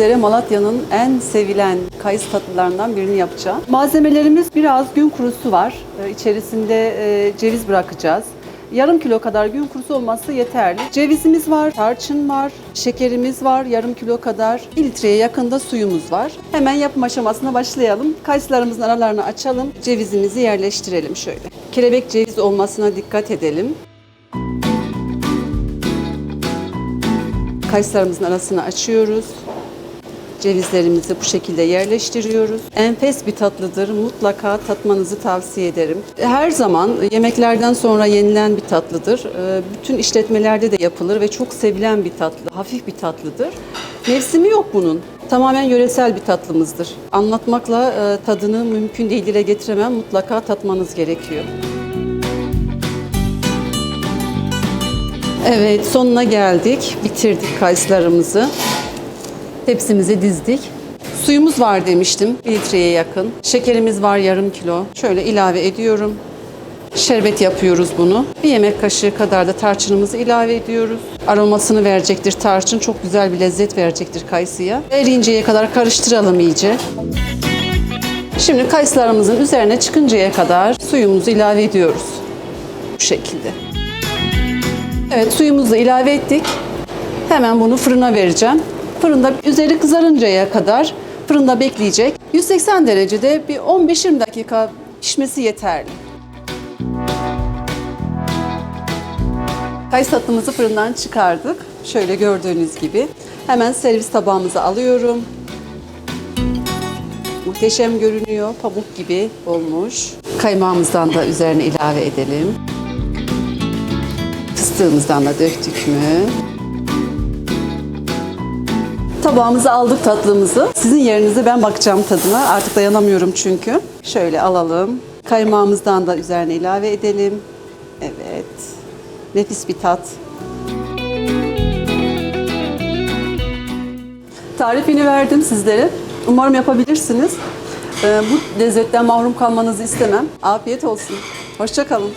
Sizlere Malatya'nın en sevilen kayısı tatlılarından birini yapacağım. Malzemelerimiz biraz gün kurusu var. Ee, İçerisinde e, ceviz bırakacağız. Yarım kilo kadar gün kurusu olması yeterli. Cevizimiz var, tarçın var, şekerimiz var yarım kilo kadar. 1 litreye yakında suyumuz var. Hemen yapım aşamasına başlayalım. Kayısılarımızın aralarını açalım. Cevizimizi yerleştirelim şöyle. Kelebek ceviz olmasına dikkat edelim. Kayısılarımızın arasını açıyoruz. Cevizlerimizi bu şekilde yerleştiriyoruz. Enfes bir tatlıdır. Mutlaka tatmanızı tavsiye ederim. Her zaman yemeklerden sonra yenilen bir tatlıdır. Ee, Bütün işletmelerde de yapılır ve çok sevilen bir tatlı. Hafif bir tatlıdır. Mevsimi yok bunun. Tamamen yöresel bir tatlımızdır. Anlatmakla e, tadını mümkün değil dile getiremem. Mutlaka tatmanız gerekiyor. Evet, sonuna geldik. Bitirdik kayısılarımızı. Tepsimizi dizdik. Suyumuz var demiştim, 1 litreye yakın. Şekerimiz var yarım kilo. Şöyle ilave ediyorum. Şerbet yapıyoruz bunu. Bir yemek kaşığı kadar da tarçınımızı ilave ediyoruz. Aromasını verecektir tarçın. Çok güzel bir lezzet verecektir kayısıya. Erinceye kadar karıştıralım iyice. Şimdi kayısılarımızın üzerine çıkıncaya kadar suyumuzu ilave ediyoruz. Bu şekilde. Evet suyumuzu ilave ettik. Hemen bunu fırına vereceğim. Fırında üzeri kızarıncaya kadar fırında bekleyecek. 180 derecede bir 15-20 dakika pişmesi yeterli. Kayısı tatlımızı fırından çıkardık. Şöyle gördüğünüz gibi. Hemen servis tabağımıza alıyorum. Muhteşem görünüyor. Pamuk gibi olmuş. Kaymağımızdan da üzerine ilave edelim. Fıstığımızdan da döktük mü? Tabağımıza aldık tatlımızı. Sizin yerinize ben bakacağım tadına. Artık dayanamıyorum çünkü. Şöyle alalım. Kaymağımızdan da üzerine ilave edelim. Evet. Nefis bir tat. Tarifini verdim sizlere. Umarım yapabilirsiniz. Ee, Bu lezzetten mahrum kalmanızı istemem. Afiyet olsun. Hoşça kalın.